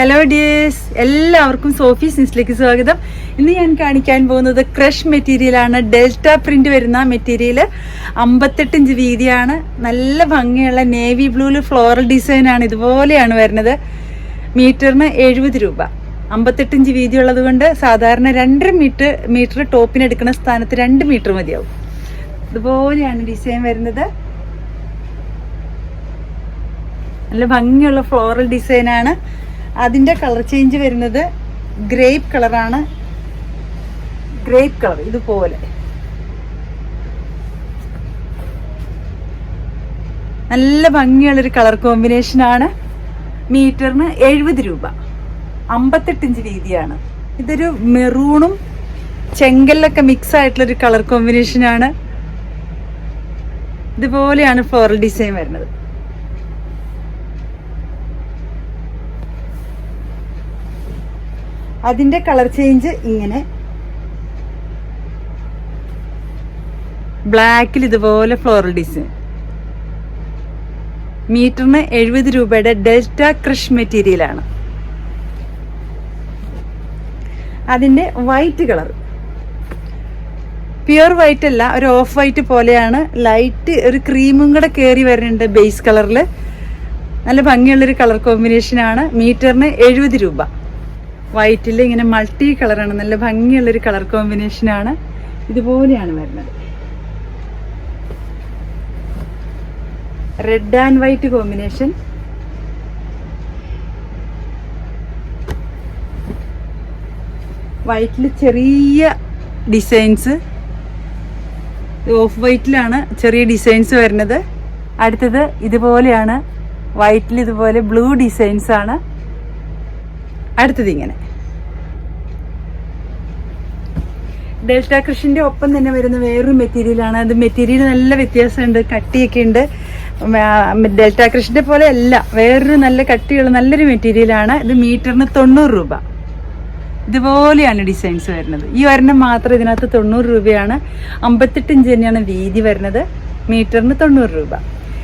Hello dears എല്ലാവർക്കും Sophie സിൻസിലേക്ക് സ്വാഗതം. ഇന്ന് ഞാൻ കാണിക്കാൻ പോകുന്നത് ക്രഷ് മെറ്റീരിയൽ ആണ്. ഡെൽറ്റ പ്രിന്റ് വരുന്ന മെറ്റീരിയൽ അമ്പത്തെട്ട് ഇഞ്ച് വീതിയാണ്. നല്ല ഭംഗിയുള്ള നേവി ബ്ലൂൽ ഫ്ലോറൽ ഡിസൈനാണ് ഇതുപോലെയാണ് വരുന്നത്. മീറ്ററിന് എഴുപത് രൂപ. അമ്പത്തെട്ട് ഇഞ്ച് വീതി ഉള്ളത് കൊണ്ട് സാധാരണ രണ്ടര മീറ്റർ മീറ്റർ ടോപ്പിന് എടുക്കുന്ന സ്ഥാനത്ത് രണ്ട് മീറ്റർ മതിയാവും. ഇതുപോലെയാണ് ഡിസൈൻ വരുന്നത്. നല്ല ഭംഗിയുള്ള ഫ്ലോറൽ ഡിസൈൻ ആണ് അതിന്റെ കളർ ചേഞ്ച് വരുന്നത് ഗ്രേപ്പ് കളറാണ്. ഗ്രേപ്പ് കളർ ഇതുപോലെ. നല്ല ഭംഗിയുള്ളൊരു കളർ കോമ്പിനേഷൻ ആണ്. മീറ്ററിന് എഴുപത് രൂപ. അമ്പത്തെട്ടിഞ്ച് വീതിയാണ്. ഇതൊരു മെറൂണും ചെങ്കലിലൊക്കെ മിക്സ് ആയിട്ടുള്ളൊരു കളർ കോമ്പിനേഷൻ ആണ്. ഇതുപോലെയാണ് ഫ്ലോറൽ ഡിസൈൻ വരുന്നത്. അതിന്റെ കളർ ചേഞ്ച് ഇങ്ങനെ. ബ്ലാക്കിൽ ഇതുപോലെ ഫ്ലോറൽ ഡിസൈൻ മീറ്ററിന് എഴുപത് രൂപയുടെ ഡെൽറ്റ ക്രഷ് മെറ്റീരിയൽ ആണ്. അതിന്റെ വൈറ്റ് കളർ. പ്യുർ വൈറ്റ് അല്ല ഒരു ഓഫ് വൈറ്റ് പോലെയാണ്. ലൈറ്റ് ഒരു ക്രീമും കൂടെ കയറി വരുന്നുണ്ട് ബേസ് കളറിൽ നല്ല ഭംഗിയുള്ളൊരു കളർ കോമ്പിനേഷൻ ആണ്. മീറ്ററിന് എഴുപത് രൂപ. വൈറ്റിൽ ഇങ്ങനെ മൾട്ടി കളറാണ് നല്ല ഭംഗിയുള്ളൊരു കളർ കോമ്പിനേഷനാണ് ഇതുപോലെയാണ് വരുന്നത്. റെഡ് ആൻഡ് വൈറ്റ് കോമ്പിനേഷൻ വൈറ്റിൽ ചെറിയ ഡിസൈൻസ് ഓഫ് വൈറ്റിലാണ് ചെറിയ ഡിസൈൻസ് വരുന്നത്. അടുത്തത് ഇതുപോലെയാണ്. വൈറ്റിൽ ഇതുപോലെ ബ്ലൂ ഡിസൈൻസ് ആണ്. അടുത്തത് ഇങ്ങനെ. ഡെൽറ്റ കൃഷിന്റെ ഒപ്പം തന്നെ വരുന്ന വേറൊരു മെറ്റീരിയലാണ് അത് മെറ്റീരിയൽ നല്ല വ്യത്യാസമുണ്ട് കട്ടിയൊക്കെ ഉണ്ട്. ഡെൽറ്റ കൃഷിന്റെ പോലെ അല്ല വേറൊരു നല്ല കട്ടിയുള്ള നല്ലൊരു മെറ്റീരിയലാണ് ഇത് മീറ്ററിന് തൊണ്ണൂറ് രൂപ. ഇതുപോലെയാണ് ഡിസൈൻസ് വരുന്നത്. ഈ ഒരെണ്ണം മാത്രം ഇതിനകത്ത് തൊണ്ണൂറ് രൂപയാണ്. അമ്പത്തെട്ട് ഇഞ്ച് തന്നെയാണ് വീതി വരുന്നത്. മീറ്ററിന് തൊണ്ണൂറ് രൂപ.